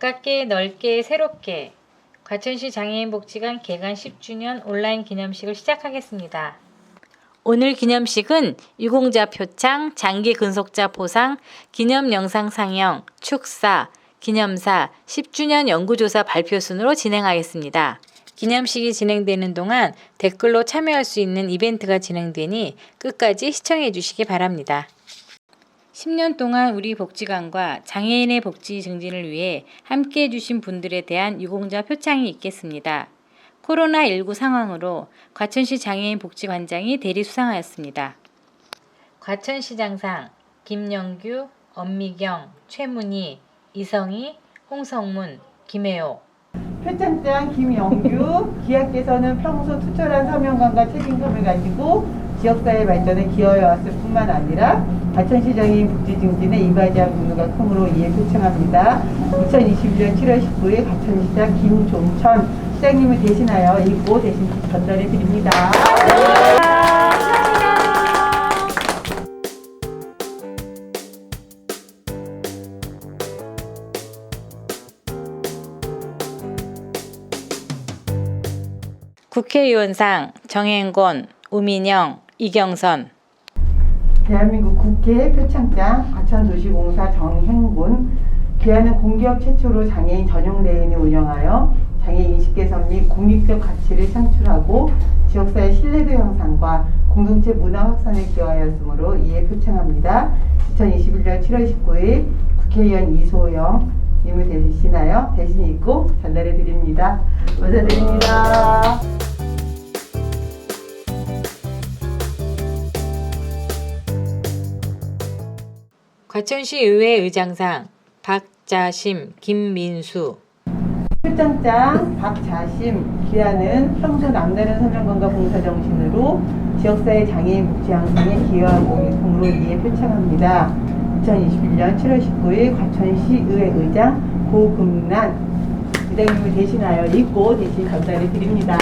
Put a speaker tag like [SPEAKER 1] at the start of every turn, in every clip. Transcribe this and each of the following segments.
[SPEAKER 1] 가깝게 넓게 새롭게 과천시 장애인 복지관 개관 10주년 온라인 기념식을 시작하겠습니다. 오늘 기념식은 유공자 표창, 장기 근속자 포상, 기념 영상 상영, 축사, 기념사, 10주년 연구조사 발표 순으로 진행하겠습니다. 기념식이 진행되는 동안 댓글로 참여할 수 있는 이벤트가 진행되니 끝까지 시청해 주시기 바랍니다. 10년 동안 우리 복지관과 장애인의 복지 증진을 위해 함께 해주신 분들에 대한 유공자 표창이 있겠습니다. 코로나19 상황으로 과천시 장애인 복지관장이 대리 수상하였습니다. 과천시장상 김영규, 엄미경, 최문희, 이성희, 홍성문, 김혜옥
[SPEAKER 2] 표창장 김영규 기약께서는 평소 투철한 사명감과 책임감을 가지고 지역사회 발전에 기여해왔을 뿐만 아니라 과천시장인 복지 증진에 이바지한 분노가 크므로 이에 표창합니다. 2021년 7월 19일 과천시장 김종천 시장님을 대신하여 읽고 대신 전달해 드립니다.
[SPEAKER 1] 국회의원상 정행권, 우민영, 이경선
[SPEAKER 2] 대한민국 국회 표창장 과천도시공사 정행군 귀하는 공기업 최초로 장애인 전용 레인을 운영하여 장애인 인식 개선 및 공익적 가치를 창출하고 지역사회 신뢰도 형상과 공동체 문화 확산에 기여하였으므로 이에 표창합니다. 2021년 7월 19일 국회의원 이소영 님을 대신하여 대신 읽고 전달해 드립니다. 감사드립니다.
[SPEAKER 1] 과천시 의회 의장상 박자심, 김민수
[SPEAKER 2] 출장장 박자심 귀하는 평소 남다른 사명감과 봉사 정신으로 지역사회 장애인 복지 향상에 기여하고 이에 표창합니다. 2021년 7월 19일 과천시 의회 의장 고금란 이장님을 대신하여 읽고 대신 전달해 드립니다.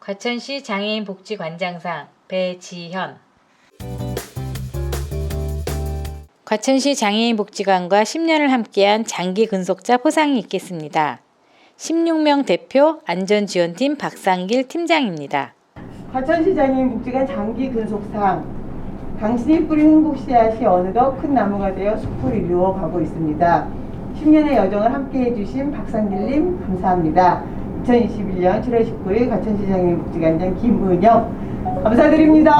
[SPEAKER 1] 과천시 장애인 복지관장상 배지현 과천시 장애인 복지관과 10년을 함께한 장기 근속자 포상이 있겠습니다. 16명 대표 안전지원팀 박상길 팀장입니다.
[SPEAKER 2] 과천시 장애인 복지관 장기 근속상 당신이 뿌린 행복 씨앗이 어느덧 큰 나무가 되어 숲을 이루어가고 있습니다. 10년의 여정을 함께 해 주신 박상길님 감사합니다. 2021년 7월 19일 과천시 장애인 복지관장 김은영 감사드립니다.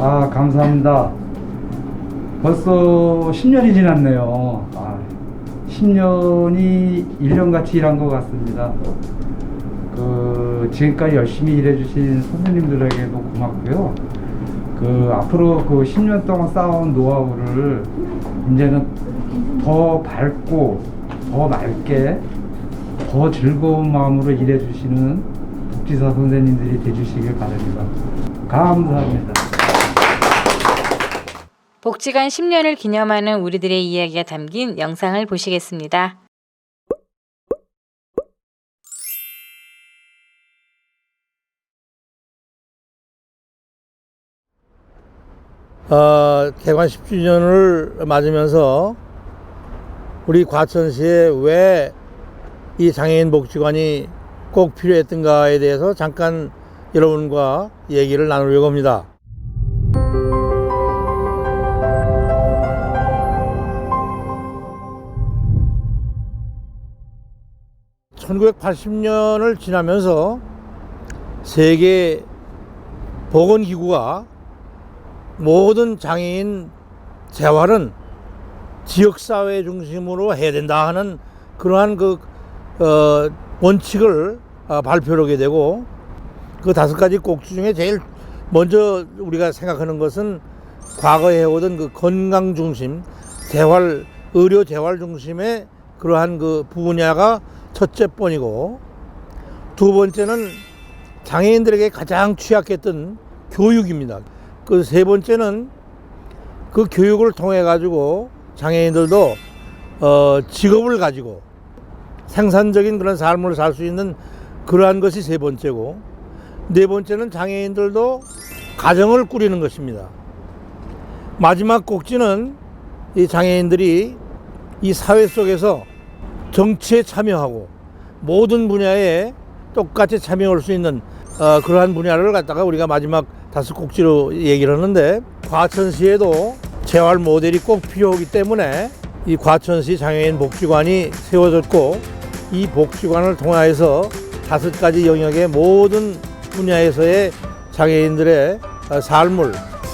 [SPEAKER 3] 아, 감사합니다. 벌써 10년이 지났네요. 아, 10년이 1년 같이 일한 것 같습니다. 그, 지금까지 열심히 일해주신 선생님들에게도 고맙고요. 그, 앞으로 그 10년 동안 쌓아온 노하우를 이제는 더 밝고, 더 맑게, 더 즐거운 마음으로 일해주시는 복지사 선생님들이 되주시길 바랍니다. 감사합니다.
[SPEAKER 1] 복지관 10년을 기념하는 우리들의 이야기가 담긴 영상을 보시겠습니다.
[SPEAKER 4] 어, 개관 10주년을 맞으면서 우리 과천시에 왜 이 장애인 복지관이 꼭 필요했던가에 대해서 잠깐 여러분과 얘기를 나누려고 합니다. (1980년을) 지나면서 세계 보건기구가 모든 장애인 재활은 지역사회 중심으로 해야 된다 하는 그러한 그, 어, 원칙을 어, 발표를 하게 되고 그 다섯 가지 꼭지 중에 제일 먼저 우리가 생각하는 것은 과거에 해오던 그 건강 중심, 재활, 의료 재활 중심의 그러한 그 분야가 첫째 번이고 두 번째는 장애인들에게 가장 취약했던 교육입니다. 그 세 번째는 그 교육을 통해 가지고 장애인들도 어 직업을 가지고 생산적인 그런 삶을 살 수 있는 그러한 것이 세 번째고 네 번째는 장애인들도 가정을 꾸리는 것입니다. 마지막 꼭지는 이 장애인들이 이 사회 속에서 정치에 참여하고 모든 분야에 똑같이 참여할 수 있는 어, 그러한 분야를 갖다가 우리가 마지막 다섯 꼭지로 얘기를 하는데 과천시에도 재활 모델이 꼭 필요하기 때문에 이 과천시 장애인 복지관이 세워졌고 이 복지관을 통하여서 다섯 가지 영역의 모든 분야에서의 장애인들의 어, 삶을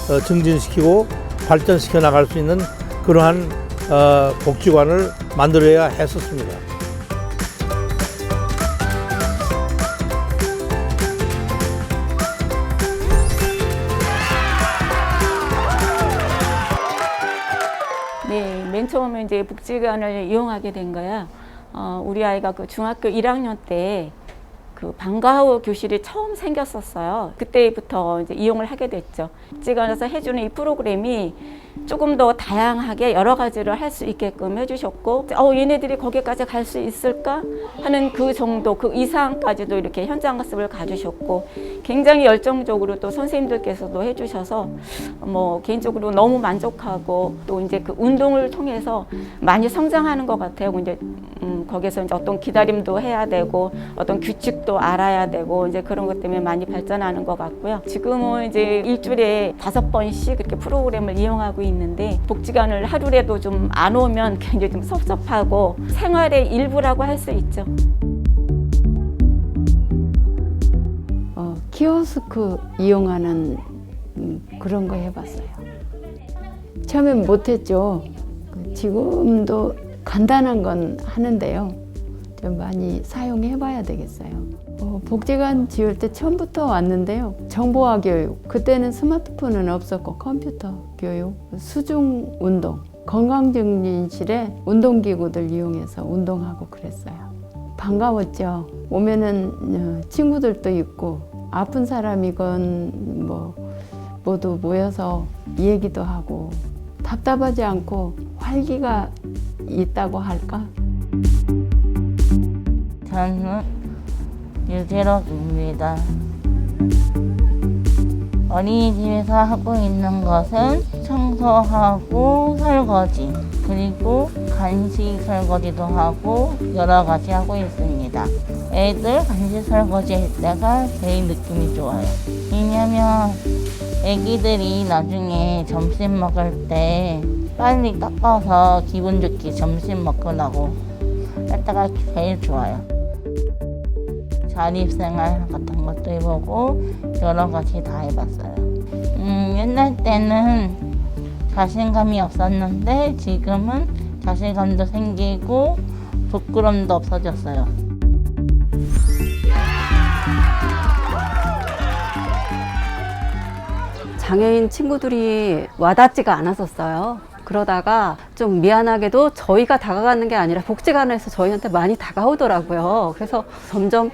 [SPEAKER 4] 어, 증진시키고 발전시켜 나갈 수 있는 그러한 어, 복지관을 만들어야 했었습니다.
[SPEAKER 5] 네, 맨 처음에 이제 복지관을 이용하게 된 거야. 어, 우리 아이가 그 중학교 1학년 때 그 방과후 교실이 처음 생겼었어요. 그때부터 이제 이용을 하게 됐죠. 복지관에서 해주는 이 프로그램이 조금 더 다양하게 여러 가지를 할 수 있게끔 해주셨고, 어, 얘네들이 거기까지 갈 수 있을까 하는 그 정도, 그 이상까지도 이렇게 현장 학습을 가주셨고, 굉장히 열정적으로 또 선생님들께서도 해주셔서 뭐 개인적으로 너무 만족하고 또 이제 그 운동을 통해서 많이 성장하는 것 같아요. 이제 음, 거기서 이제 어떤 기다림도 해야 되고 어떤 규칙도 알아야 되고 이제 그런 것 때문에 많이 발전하는 것 같고요. 지금은 이제 일주일에 다섯 번씩 이렇게 프로그램을 이용하고 있는데 복지관을 하루라도 좀 안 오면 굉장히 좀 섭섭하고 생활의 일부라고 할 수 있죠.
[SPEAKER 6] 어, 키오스크 이용하는 음, 그런 거 해봤어요. 처음엔 못했죠. 그 지금도 간단한 건 하는데요. 좀 많이 사용해봐야 되겠어요. 어, 복지관 지을 때 처음부터 왔는데요. 정보화 교육. 그때는 스마트폰은 없었고 컴퓨터 교육, 수중 운동, 건강증진실에 운동기구들 이용해서 운동하고 그랬어요. 반가웠죠. 오면은 어, 친구들도 있고 아픈 사람이건 뭐 모두 모여서 얘기도 하고 답답하지 않고 활기가 있다고 할까?
[SPEAKER 7] 저는 유재록입니다. 어린이집에서 하고 있는 것은 청소하고 설거지, 그리고 간식 설거지도 하고 여러 가지 하고 있습니다. 애들 간식 설거지 할 때가 제일 느낌이 좋아요. 왜냐면 애기들이 나중에 점심 먹을 때 빨리 닦아서 기분 좋게 점심 먹으라고 할 때가 제일 좋아요. 자립생활 같은 것도 해보고 여러 가지 다 해봤어요. 음, 옛날 때는 자신감이 없었는데 지금은 자신감도 생기고 부끄럼도 없어졌어요.
[SPEAKER 8] 장애인 친구들이 와닿지가 않았었어요. 그러다가 좀 미안하게도 저희가 다가가는 게 아니라 복지관에서 저희한테 많이 다가오더라고요. 그래서 점점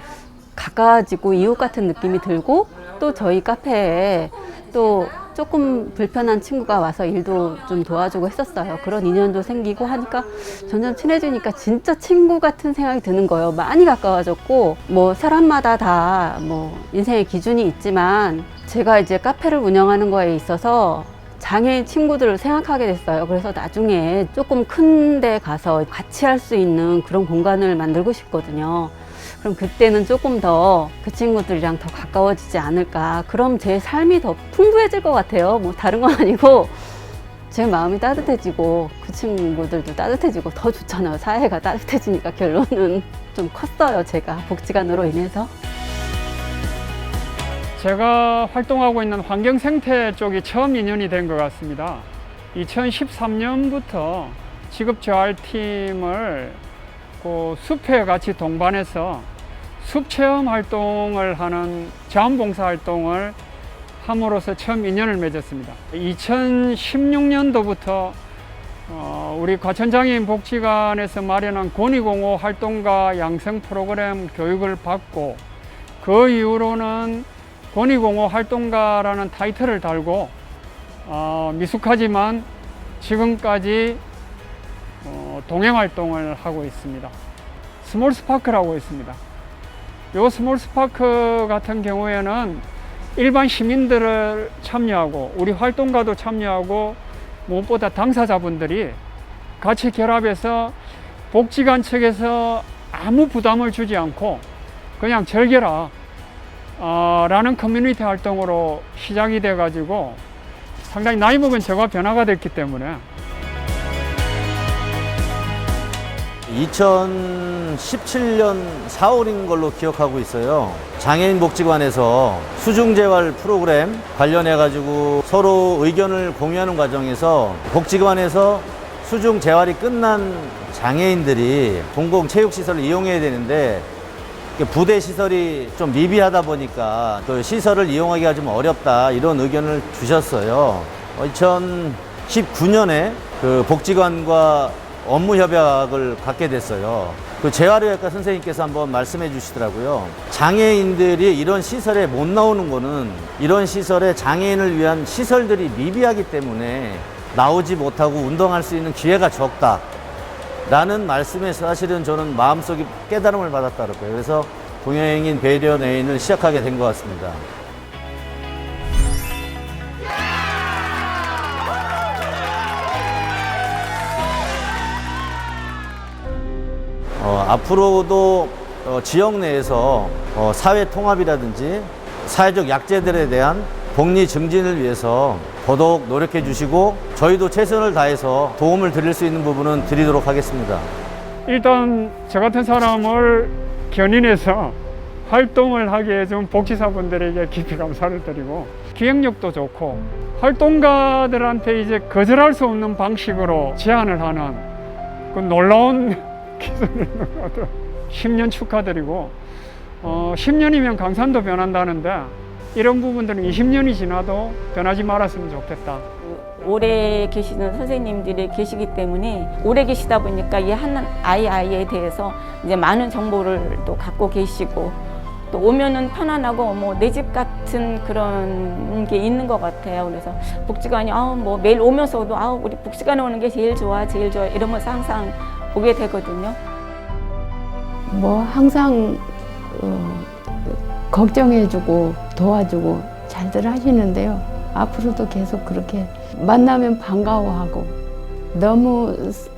[SPEAKER 8] 가까워지고 이웃 같은 느낌이 들고 또 저희 카페에 또 조금 불편한 친구가 와서 일도 좀 도와주고 했었어요. 그런 인연도 생기고 하니까 점점 친해지니까 진짜 친구 같은 생각이 드는 거예요. 많이 가까워졌고 뭐 사람마다 다 뭐 인생의 기준이 있지만 제가 이제 카페를 운영하는 거에 있어서 장애인 친구들을 생각하게 됐어요. 그래서 나중에 조금 큰 데 가서 같이 할 수 있는 그런 공간을 만들고 싶거든요. 그럼 그때는 조금 더 그 친구들이랑 더 가까워지지 않을까. 그럼 제 삶이 더 풍부해질 것 같아요. 뭐 다른 건 아니고 제 마음이 따뜻해지고 그 친구들도 따뜻해지고 더 좋잖아요. 사회가 따뜻해지니까 결론은 좀 컸어요. 제가 복지관으로 인해서.
[SPEAKER 9] 제가 활동하고 있는 환경 생태 쪽이 처음 인연이 된 것 같습니다. 2013년부터 직업재활팀을 그 숲에 같이 동반해서 숲 체험 활동을 하는 자원봉사 활동을 함으로써 처음 인연을 맺었습니다. 2016년도부터 어, 우리 과천장애인 복지관에서 마련한 권익공호 활동가 양성 프로그램 교육을 받고 그 이후로는 권익공호 활동가라는 타이틀을 달고 어, 미숙하지만 지금까지 어, 동행 활동을 하고 있습니다. 스몰 스파크라고 있습니다. 요 스몰 스파크 같은 경우에는 일반 시민들을 참여하고 우리 활동가도 참여하고 무엇보다 당사자분들이 같이 결합해서 복지관 측에서 아무 부담을 주지 않고 그냥 즐겨라 어, 라는 커뮤니티 활동으로 시작이 돼 가지고 상당히 나이 먹은 저가 변화가 됐기 때문에
[SPEAKER 10] 2017년 4월인 걸로 기억하고 있어요. 장애인 복지관에서 수중재활 프로그램 관련해 가지고 서로 의견을 공유하는 과정에서 복지관에서 수중 재활이 끝난 장애인들이 공공 체육 시설을 이용해야 되는데 부대 시설이 좀 미비하다 보니까 그 시설을 이용하기가 좀 어렵다 이런 의견을 주셨어요. 2019년에 그 복지관과 업무 협약을 갖게 됐어요. 그 재활의학과 선생님께서 한번 말씀해 주시더라고요. 장애인들이 이런 시설에 못 나오는 거는 이런 시설에 장애인을 위한 시설들이 미비하기 때문에 나오지 못하고 운동할 수 있는 기회가 적다. 라는 말씀에 사실은 저는 마음속에 깨달음을 받았다 그럴거예요 그래서 동양인 배려 내인을 시작하게 된 것 같습니다. 앞으로도 어, 지역 내에서 어, 사회 통합이라든지 사회적 약재들에 대한 복리 증진을 위해서 더더욱 노력해 주시고 저희도 최선을 다해서 도움을 드릴 수 있는 부분은 드리도록 하겠습니다.
[SPEAKER 9] 일단 저 같은 사람을 견인해서 활동을 하게 해준 복지사분들에게 깊이 감사를 드리고 기획력도 좋고 활동가들한테 이제 거절할 수 없는 방식으로 제안을 하는 그 놀라운 같아요. 10년 축하드리고 어, 10년이면 강산도 변한다는데 이런 부분들은 20년이 지나도 변하지 말았으면 좋겠다.
[SPEAKER 5] 오래 계시는 선생님들이 계시기 때문에 오래 계시다 보니까 이 한 아이 아이에 대해서 이제 많은 정보를 또 갖고 계시고 또 오면은 편안하고 뭐 내 집 같은 그런 게 있는 것 같아요. 그래서 복지관이 아우 뭐 매일 오면서도 아우 우리 복지관에 오는 게 제일 좋아 제일 좋아 이러면서 항상 오게 되거든요.
[SPEAKER 6] 뭐 항상 어, 걱정해주고 도와주고 잘들 하시는데요. 앞으로도 계속 그렇게 만나면 반가워하고 너무 스-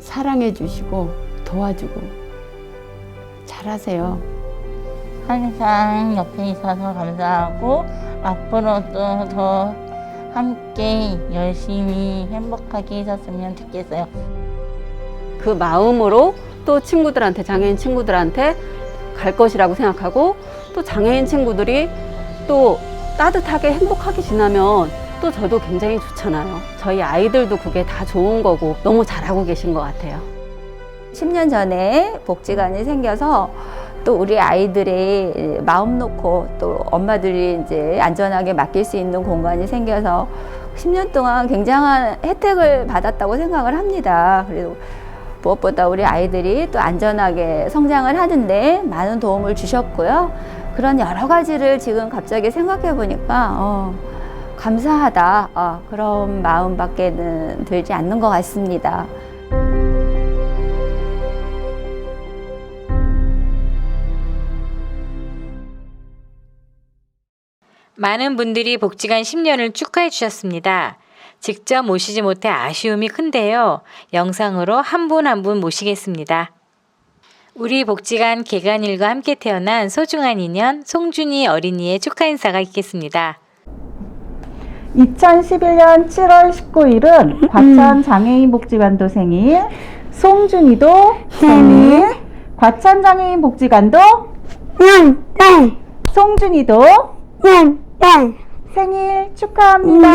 [SPEAKER 6] 사랑해주시고 도와주고 잘하세요.
[SPEAKER 7] 항상 옆에 있어서 감사하고 앞으로도 더 함께 열심히 행복하게 해줬으면 좋겠어요.
[SPEAKER 8] 그 마음으로 또 친구들한테 장애인 친구들한테 갈 것이라고 생각하고 또 장애인 친구들이 또 따뜻하게 행복하게 지나면 또 저도 굉장히 좋잖아요. 저희 아이들도 그게 다 좋은 거고 너무 잘하고 계신 것 같아요.
[SPEAKER 11] 10년 전에 복지관이 생겨서 또 우리 아이들의 마음 놓고 또 엄마들이 이제 안전하게 맡길 수 있는 공간이 생겨서 10년 동안 굉장한 혜택을 받았다고 생각을 합니다. 그리고 무엇보다 우리 아이들이 또 안전하게 성장을 하는데 많은 도움을 주셨고요. 그런 여러 가지를 지금 갑자기 생각해 보니까 어, 감사하다 어, 그런 마음밖에는 들지 않는 것 같습니다.
[SPEAKER 1] 많은 분들이 복지관 10년을 축하해 주셨습니다. 직접 모시지 못해 아쉬움이 큰데요. 영상으로 한분 한 분 모시겠습니다. 우리 복지관 개관일과 함께 태어난 소중한 인연 송준이 어린이의 축하 인사가 있겠습니다.
[SPEAKER 12] 2011년 7월 19일은 과천 장애인 복지관도 생일, 송준이도 생일, 과천 장애인 복지관도 송준이도 생일 축하합니다.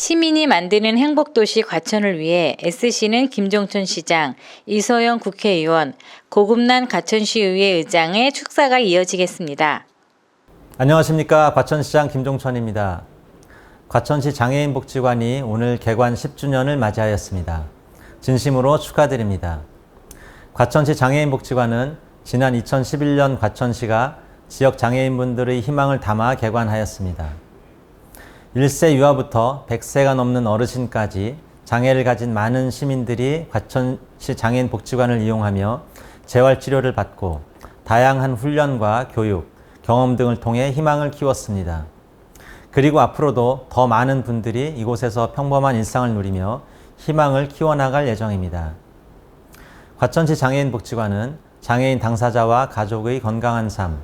[SPEAKER 1] 시민이 만드는 행복도시 과천을 위해 애쓰시는 김종천 시장, 이소영 국회의원, 고급난 과천시의회 의장의 축사가 이어지겠습니다.
[SPEAKER 13] 안녕하십니까. 과천시장 김종천입니다. 과천시 장애인복지관이 오늘 개관 10주년을 맞이하였습니다. 진심으로 축하드립니다. 과천시 장애인복지관은 지난 2011년 과천시가 지역 장애인분들의 희망을 담아 개관하였습니다. 1세 유아부터 100세가 넘는 어르신까지 장애를 가진 많은 시민들이 과천시 장애인 복지관을 이용하며 재활 치료를 받고 다양한 훈련과 교육, 경험 등을 통해 희망을 키웠습니다. 그리고 앞으로도 더 많은 분들이 이곳에서 평범한 일상을 누리며 희망을 키워나갈 예정입니다. 과천시 장애인 복지관은 장애인 당사자와 가족의 건강한 삶,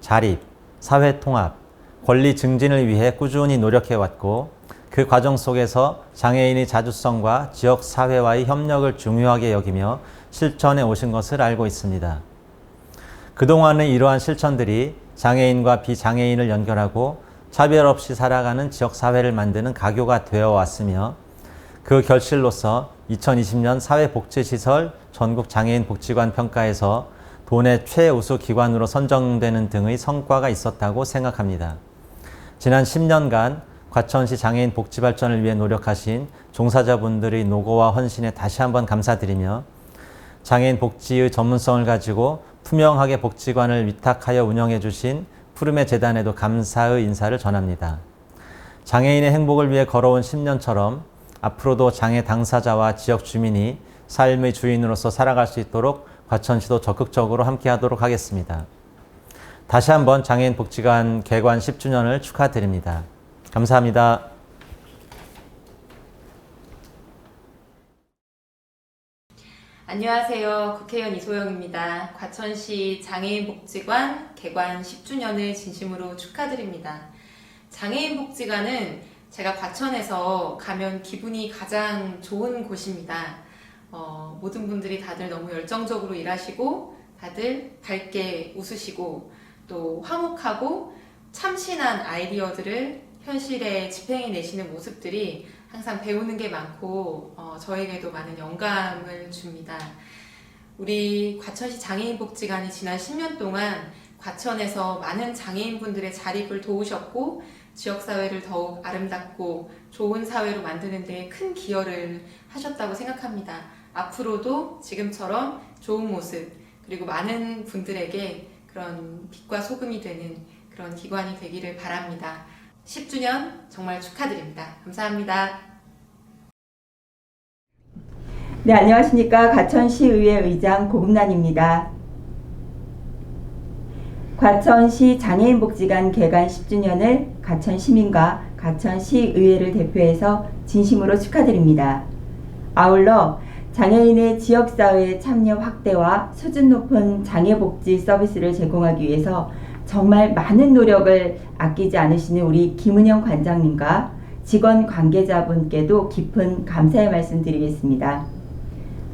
[SPEAKER 13] 자립, 사회 통합, 권리 증진을 위해 꾸준히 노력해 왔고 그 과정 속에서 장애인의 자주성과 지역 사회와의 협력을 중요하게 여기며 실천해 오신 것을 알고 있습니다. 그동안의 이러한 실천들이 장애인과 비장애인을 연결하고 차별 없이 살아가는 지역 사회를 만드는 가교가 되어 왔으며 그 결실로서 2020년 사회복지시설 전국 장애인 복지관 평가에서 도내 최우수 기관으로 선정되는 등의 성과가 있었다고 생각합니다. 지난 10년간 과천시 장애인 복지 발전을 위해 노력하신 종사자분들의 노고와 헌신에 다시 한번 감사드리며 장애인 복지의 전문성을 가지고 투명하게 복지관을 위탁하여 운영해 주신 푸르메 재단에도 감사의 인사를 전합니다. 장애인의 행복을 위해 걸어온 10년처럼 앞으로도 장애 당사자와 지역 주민이 삶의 주인으로서 살아갈 수 있도록 과천시도 적극적으로 함께하도록 하겠습니다. 다시 한번 장애인 복지관 개관 10주년을 축하드립니다. 감사합니다.
[SPEAKER 14] 안녕하세요. 국회의원 이소영입니다. 과천시 장애인 복지관 개관 10주년을 진심으로 축하드립니다. 장애인 복지관은 제가 과천에서 가면 기분이 가장 좋은 곳입니다. 어, 모든 분들이 다들 너무 열정적으로 일하시고 다들 밝게 웃으시고 또 화목하고 참신한 아이디어들을 현실에 집행해 내시는 모습들이 항상 배우는 게 많고 어, 저에게도 많은 영감을 줍니다. 우리 과천시 장애인복지관이 지난 10년 동안 과천에서 많은 장애인분들의 자립을 도우셨고 지역사회를 더욱 아름답고 좋은 사회로 만드는 데 큰 기여를 하셨다고 생각합니다. 앞으로도 지금처럼 좋은 모습 그리고 많은 분들에게 그런 빛과 소금이 되는 그런 기관이 되기를 바랍니다. 10주년 정말 축하드립니다. 감사합니다.
[SPEAKER 15] 네, 안녕하십니까. 과천시의회 의장 고금란입니다. 과천시 장애인복지관 개관 10주년을 과천시민과 과천시의회를 대표해서 진심으로 축하드립니다. 아울러 장애인의 지역사회 참여 확대와 수준 높은 장애복지 서비스를 제공하기 위해서 정말 많은 노력을 아끼지 않으시는 우리 김은영 관장님과 직원 관계자분께도 깊은 감사의 말씀 드리겠습니다.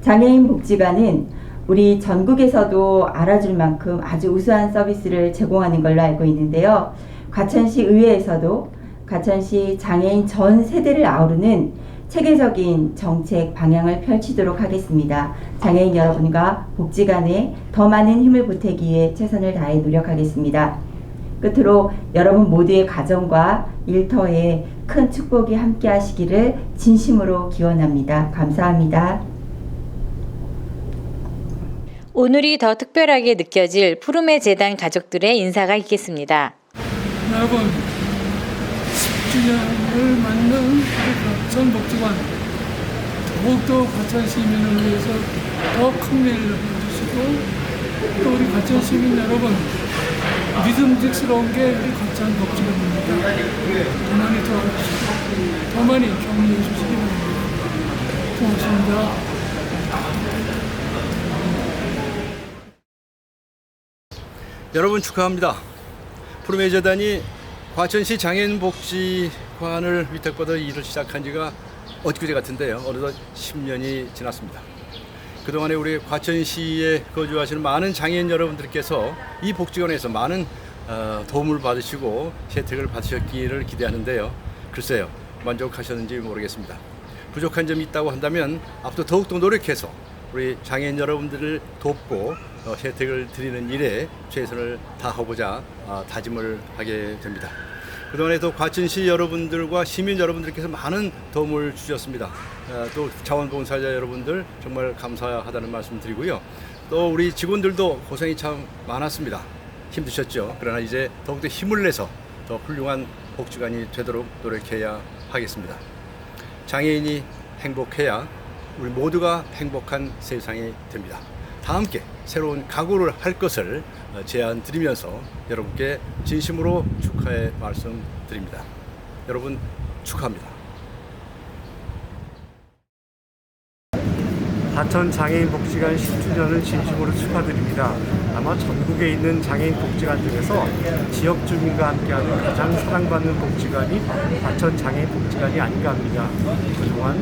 [SPEAKER 15] 장애인 복지관은 우리 전국에서도 알아줄 만큼 아주 우수한 서비스를 제공하는 걸로 알고 있는데요. 과천시 의회에서도 과천시 장애인 전 세대를 아우르는 체계적인 정책 방향을 펼치도록 하겠습니다. 장애인 여러분과 복지관에 더 많은 힘을 보태기 위해 최선을 다해 노력하겠습니다. 끝으로 여러분 모두의 가정과 일터에 큰 축복이 함께 하시기를 진심으로 기원합니다. 감사합니다.
[SPEAKER 1] 오늘이 더 특별하게 느껴질 푸르메 재단 가족들의 인사가 있겠습니다.
[SPEAKER 16] 여러분 10주년을 맞는 과천 복지관 더욱더 과천 시민을 위해서 더 큰 일을 해주시고 또 우리 과천 시민 여러분 믿음직스러운 게 우리 과천 복지관입니다. 더 많이 도와주시고 더 많이 격려해 주시기 바랍니다. 고맙습니다.
[SPEAKER 17] 여러분 축하합니다. 재단이 과천시 장애인 복지 관을 위탁받아 일을 시작한 지가 엊그제 같은데요. 어느덧 10년이 지났습니다. 그동안에 우리 과천시에 거주하시는 많은 장애인 여러분들께서 이 복지관에서 많은 어, 도움을 받으시고 혜택을 받으셨기를 기대하는데요. 글쎄요, 만족하셨는지 모르겠습니다. 부족한 점이 있다고 한다면 앞으로 더욱더 노력해서 우리 장애인 여러분들을 돕고 어, 혜택을 드리는 일에 최선을 다하고자 어, 다짐을 하게 됩니다. 그동안에도 과천시 여러분들과 시민 여러분들께서 많은 도움을 주셨습니다. 어, 또 자원봉사자 여러분들 정말 감사하다는 말씀 드리고요. 또 우리 직원들도 고생이 참 많았습니다. 힘드셨죠. 그러나 이제 더욱더 힘을 내서 더 훌륭한 복지관이 되도록 노력해야 하겠습니다. 장애인이 행복해야 우리 모두가 행복한 세상이 됩니다. 다 함께 새로운 각오를 할 것을 어, 제안 드리면서 여러분께 진심으로 축하의 말씀 드립니다. 여러분 축하합니다.
[SPEAKER 18] 과천 장애인 복지관 10주년을 진심으로 축하드립니다. 아마 전국에 있는 장애인 복지관 중에서 지역 주민과 함께하는 가장 사랑받는 복지관이 과천 장애인 복지관이 아닌가 합니다. 그동안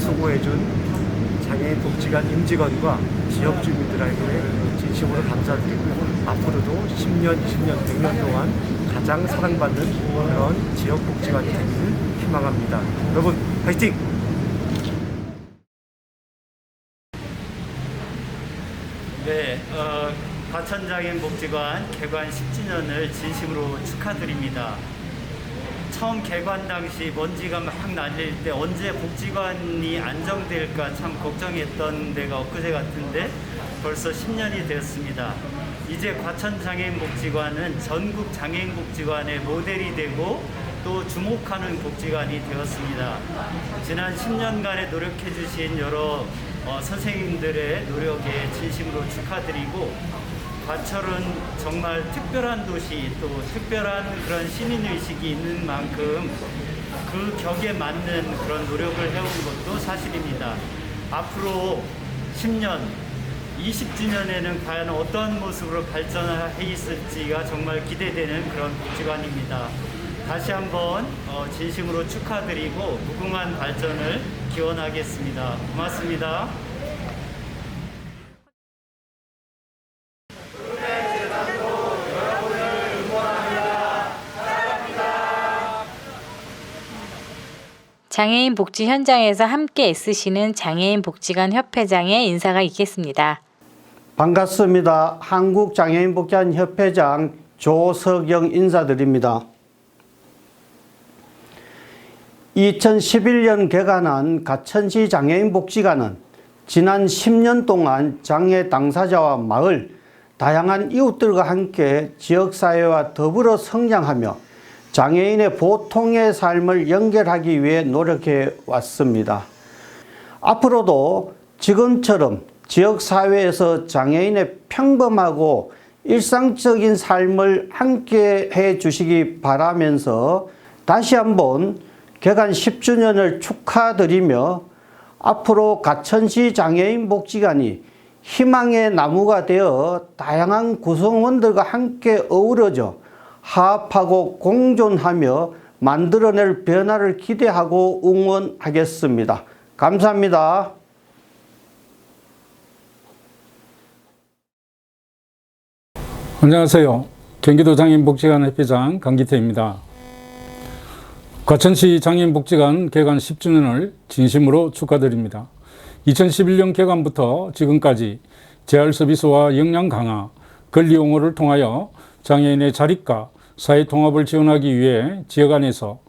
[SPEAKER 18] 수고해준 장애인 복지관 임직원과 지역 주민들에게 진심으로 감사드리고요. 앞으로도 10년, 20년, 100년 동안 가장 사랑받는 그런 지역 복지관이 되기를 희망합니다. 여러분, 화이팅!
[SPEAKER 19] 네, 어, 과천장애인 복지관 개관 10주년을 진심으로 축하드립니다. 처음 개관 당시 먼지가 막 날릴 때 언제 복지관이 안정될까 참 걱정했던 데가 엊그제 같은데 벌써 10년이 되었습니다. 이제 과천장애인복지관은 전국 장애인복지관의 모델이 되고 또 주목하는 복지관이 되었습니다. 지난 10년간의 노력해 주신 여러 어, 선생님들의 노력에 진심으로 축하드리고 과철은 정말 특별한 도시 또 특별한 그런 시민의식이 있는 만큼 그 격에 맞는 그런 노력을 해온 것도 사실입니다. 앞으로 10년, 20주년에는 과연 어떤 모습으로 발전해 있을지가 정말 기대되는 그런 복지관입니다. 다시 한번 어, 진심으로 축하드리고 무궁한 발전을 기원하겠습니다. 고맙습니다.
[SPEAKER 1] 장애인 복지 현장에서 함께 애쓰시는 장애인 복지관 협회장의 인사가 있겠습니다.
[SPEAKER 20] 반갑습니다. 한국 장애인 복지관 협회장 조석영 인사드립니다. 2011년 개관한 가천시 장애인 복지관은 지난 10년 동안 장애 당사자와 마을, 다양한 이웃들과 함께 지역사회와 더불어 성장하며 장애인의 보통의 삶을 연결하기 위해 노력해 왔습니다. 앞으로도 지금처럼 지역사회에서 장애인의 평범하고 일상적인 삶을 함께 해 주시기 바라면서 다시 한번 개관 10주년을 축하드리며 앞으로 가천시 장애인 복지관이 희망의 나무가 되어 다양한 구성원들과 함께 어우러져 화합하고 공존하며 만들어낼 변화를 기대하고 응원하겠습니다. 감사합니다.
[SPEAKER 21] 안녕하세요. 경기도 장애인복지관 협회장 강기태입니다. 과천시 장애인복지관 개관 10주년을 진심으로 축하드립니다. 2011년 개관부터 지금까지 재활 서비스와 역량 강화, 권리 옹호를 통하여 장애인의 자립과 사회 통합을 지원하기 위해 지역 안에서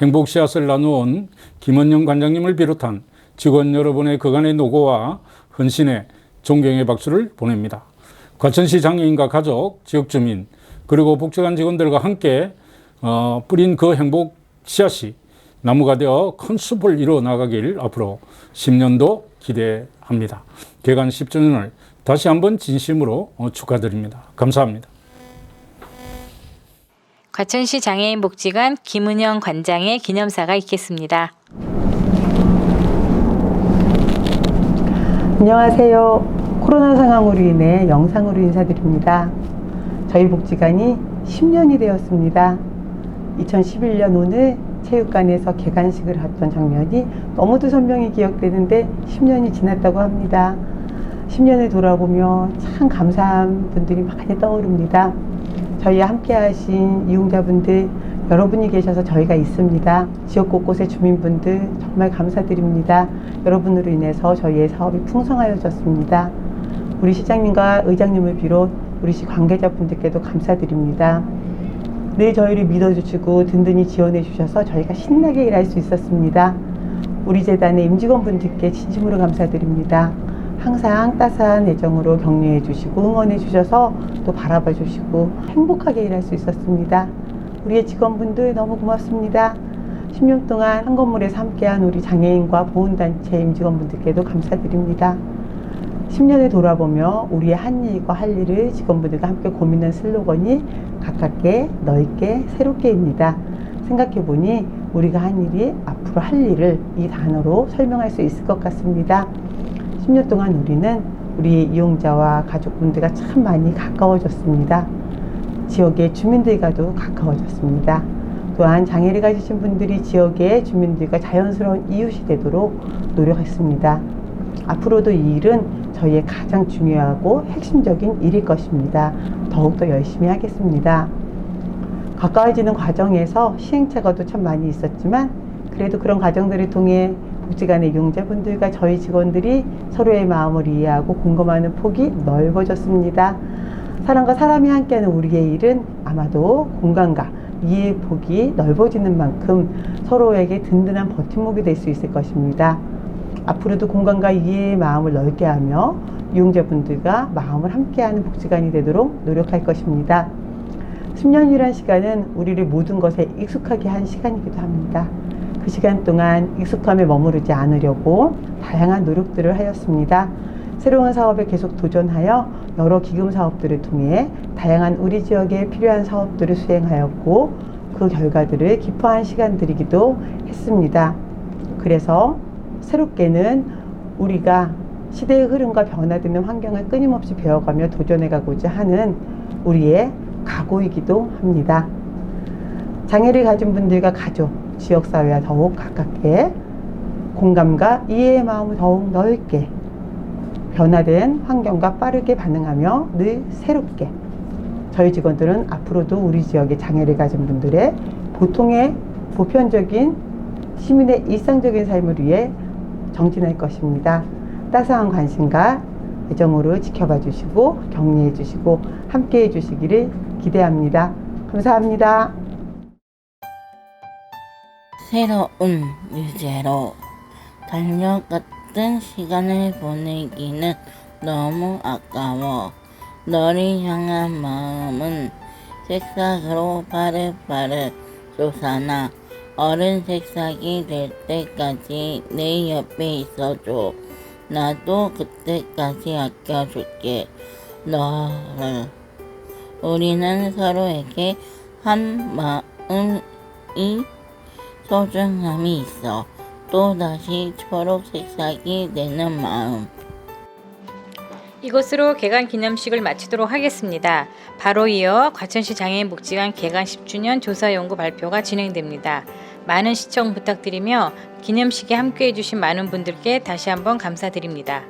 [SPEAKER 21] 행복 씨앗을 나누어온 김원영 관장님을 비롯한 직원 여러분의 그간의 노고와 헌신에 존경의 박수를 보냅니다. 과천시 장애인과 가족, 지역 주민, 그리고 복지관 직원들과 함께 어, 뿌린 그 행복 씨앗이 나무가 되어 큰 숲을 이루어 나가길 앞으로 10년도 기대합니다. 개관 10주년을 다시 한번 진심으로 어, 축하드립니다. 감사합니다.
[SPEAKER 1] 과천시 장애인 복지관 김은영 관장의 기념사가 있겠습니다.
[SPEAKER 2] 안녕하세요. 코로나 상황으로 인해 영상으로 인사드립니다. 저희 복지관이 10년이 되었습니다. 2011년 오늘 체육관에서 개관식을 했던 장면이 너무도 선명히 기억되는데 10년이 지났다고 합니다. 10년을 돌아보며 참 감사한 분들이 많이 떠오릅니다. 저희와 함께 하신 이용자분들 여러분이 계셔서 저희가 있습니다. 지역 곳곳의 주민분들 정말 감사드립니다. 여러분으로 인해서 저희의 사업이 풍성하여졌습니다. 우리 시장님과 의장님을 비롯 우리 시 관계자분들께도 감사드립니다. 늘 저희를 믿어주시고 든든히 지원해 주셔서 저희가 신나게 일할 수 있었습니다. 우리 재단의 임직원분들께 진심으로 감사드립니다. 항상 따스한 애정으로 격려해 주시고 응원해 주셔서 또 바라봐 주시고 행복하게 일할 수 있었습니다. 우리의 직원분들 너무 고맙습니다. 10년 동안 한 건물에서 함께한 우리 장애인과 보훈단체 임직원분들께도 감사드립니다. 10년을 돌아보며 우리의 한 일과 할 일을 직원분들과 함께 고민한 슬로건이 가깝게, 넓게, 새롭게입니다. 생각해보니 우리가 한 일이 앞으로 할 일을 이 단어로 설명할 수 있을 것 같습니다. 10년 동안 우리는 우리 이용자와 가족분들과 참 많이 가까워졌습니다. 지역의 주민들과도 가까워졌습니다. 또한 장애를 가지신 분들이 지역의 주민들과 자연스러운 이웃이 되도록 노력했습니다. 앞으로도 이 일은 저희의 가장 중요하고 핵심적인 일일 것입니다. 더욱더 열심히 하겠습니다. 가까워지는 과정에서 시행착오도 참 많이 있었지만 그래도 그런 과정들을 통해 복지관의 이용자분들과 저희 직원들이 서로의 마음을 이해하고 공감하는 폭이 넓어졌습니다. 사람과 사람이 함께하는 우리의 일은 아마도 공간과 이해의 폭이 넓어지는 만큼 서로에게 든든한 버팀목이 될 수 있을 것입니다. 앞으로도 공간과 이해의 마음을 넓게 하며 이용자분들과 마음을 함께하는 복지관이 되도록 노력할 것입니다. 10년이란 시간은 우리를 모든 것에 익숙하게 한 시간이기도 합니다. 그 시간 동안 익숙함에 머무르지 않으려고 다양한 노력들을 하였습니다. 새로운 사업에 계속 도전하여 여러 기금 사업들을 통해 다양한 우리 지역에 필요한 사업들을 수행하였고 그 결과들을 기뻐한 시간들이기도 했습니다. 그래서 새롭게는 우리가 시대의 흐름과 변화되는 환경을 끊임없이 배워가며 도전해가고자 하는 우리의 각오이기도 합니다. 장애를 가진 분들과 가족, 지역사회와 더욱 가깝게 공감과 이해의 마음을 더욱 넓게 변화된 환경과 빠르게 반응하며 늘 새롭게 저희 직원들은 앞으로도 우리 지역의 장애를 가진 분들의 보통의 보편적인 시민의 일상적인 삶을 위해 정진할 것입니다. 따스한 관심과 애정으로 지켜봐 주시고 격려해 주시고 함께 해 주시기를 기대합니다. 감사합니다.
[SPEAKER 7] 새로운 유제로 달력 같은 시간을 보내기는 너무 아까워. 너를 향한 마음은 새싹으로 바르바르 솟아나 어른 새싹이 될 때까지 내 옆에 있어줘. 나도 그때까지 아껴줄게. 너를. 우리는 서로에게 한 마음이 소중함이 있어. 또다시 초록 색상이 되는 마음.
[SPEAKER 1] 이것으로 개관 기념식을 마치도록 하겠습니다. 바로 이어 과천시 장애인 복지관 개관 10주년 조사 연구 발표가 진행됩니다. 많은 시청 부탁드리며 기념식에 함께해 주신 많은 분들께 다시 한번 감사드립니다.